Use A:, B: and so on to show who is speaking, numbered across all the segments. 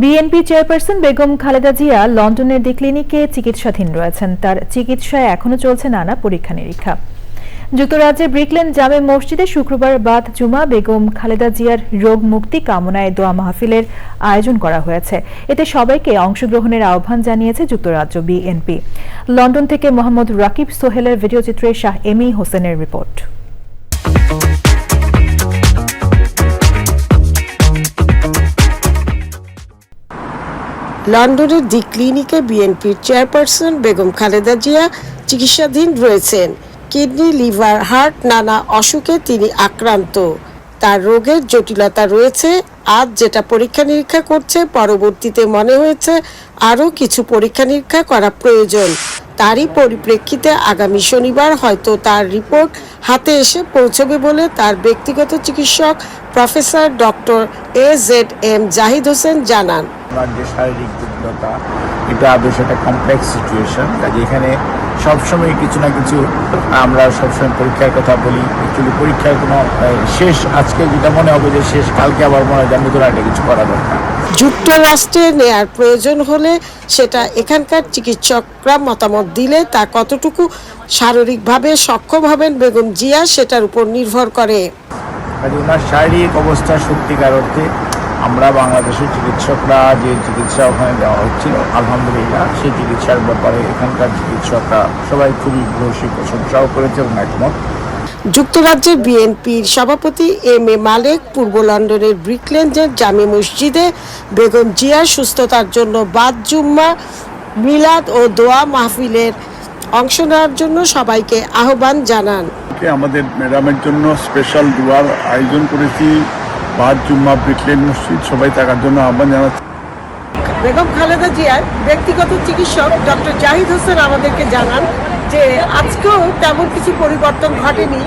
A: BNP chairperson Begum Khaleda Zia লন্ডনের the ক্লিনিকে চিকিৎসাধীন রয়েছেন। তার চিকিৎসায় এখনও চলছে নানা পরীক্ষা নিরীক্ষা যুক্তরাজ্যের ব্রিকলেন জামে মসজিদে শুক্রবার বাদ জুমা বেগম খালেদা জিয়ার রোগ মুক্তি কামনায় দোয়া মাহফিলের আয়োজন করা হয়েছে। এতে সবাইকে অংশগ্রহণের আহ্বান জানিয়েছে যুক্তরাজ্য বিএনপি। লন্ডন থেকে মোহাম্মদ রাকিব সোহেলের ভিডিওচিত্রে শাহ এমি হোসেনের রিপোর্ট।
B: লন্ডনের দি ক্লিনিকে বিএনপির চেয়ারপারসন বেগম খালেদা জিয়া চিকিৎসাধীন রয়েছেন। কিডনি, লিভার, হার্ট, নানা অসুখে তিনি আক্রান্ত। তার রোগের জটিলতা রয়েছে। আজ যেটা পরীক্ষা নিরীক্ষা করছে, পরবর্তীতে মনে হয়েছে আরও কিছু পরীক্ষা নিরীক্ষা করা প্রয়োজন। তারই পরিপ্রেক্ষিতে আগামী শনিবার হয়তো তার রিপোর্ট হাতে এসে পৌঁছবে বলে তার ব্যক্তিগত চিকিৎসক professor doctor A Z M Zahid Hossain জানান।
C: এটা বেশ একটা কমপ্লেক্স সিচুয়েশন কাজে এখানে সবসময় কিছু না কিছু আমরা সবসময় পরীক্ষার কথা বলি। অ্যাকচুয়ালি পরীক্ষার কোনো শেষ আজকে যেটা মনে হবে যে শেষ কালকে আবার মনে হয় নতুন একটা কিছু করা দরকার।
B: যুক্তরাষ্ট্রে নেয়ার প্রয়োজন হলে সেটা এখানকার চিকিৎসকরা মতামত দিলে তা কতটুকু শারীরিকভাবে সক্ষম হবেন বেগম জিয়া সেটার উপর নির্ভর করে।
C: ওনার শারীরিক অবস্থা সত্যিকার অর্থে আমরা বাংলাদেশের চিকিৎসকরা যে চিকিৎসা ওখানে দেওয়া হচ্ছিল আলহামদুলিল্লাহ সেই চিকিৎসার ব্যাপারে এখানকার চিকিৎসকরা সবাই খুবই ভূয়সী প্রশংসাও করেছে এবং একমত।
B: যুক্তরাজ্যের বিএনপির সভাপতি এম এ মালেক পূর্ব লন্ডনের ব্রিকলেন্ডের জামে মসজিদে বেগম জিয়ার সুস্থতার জন্য বাদ জুম্মা মিলাদ ও দোয়া মাহফিলের অংশ নেওয়ার জন্য সবাইকে আহ্বান জানান।
D: আমাদের ম্যাডামের জন্য স্পেশাল দুয়ার আয়োজন করেছি। বাদ জুম্মা ব্রিকলেন মসজিদ, সবাই থাকার জন্য আহ্বান জানাচ্ছি।
B: বেগম খালেদা জিয়ার ব্যক্তিগত চিকিৎসক ডক্টর জাহিদ হোসেন আমাদেরকে জানান যে আজকেও তেমন কিছু পরিবর্তন ঘটেনি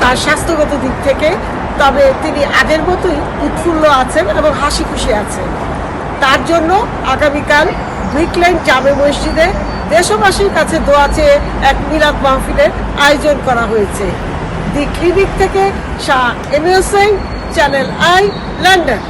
B: তার স্বাস্থ্যগত দিক থেকে, তবে তিনি আগের মতোই উৎফুল্ল আছেন এবং হাসি খুশি আছেন। তার জন্য আগামীকাল ব্রিকল্যান্ড জামে মসজিদে দেশবাসীর কাছে দোয়া চেয়ে এক মিলাদ মাহফিলের আয়োজন করা হয়েছে। দি ক্লিনিক থেকে Shah M Hossain channel I London.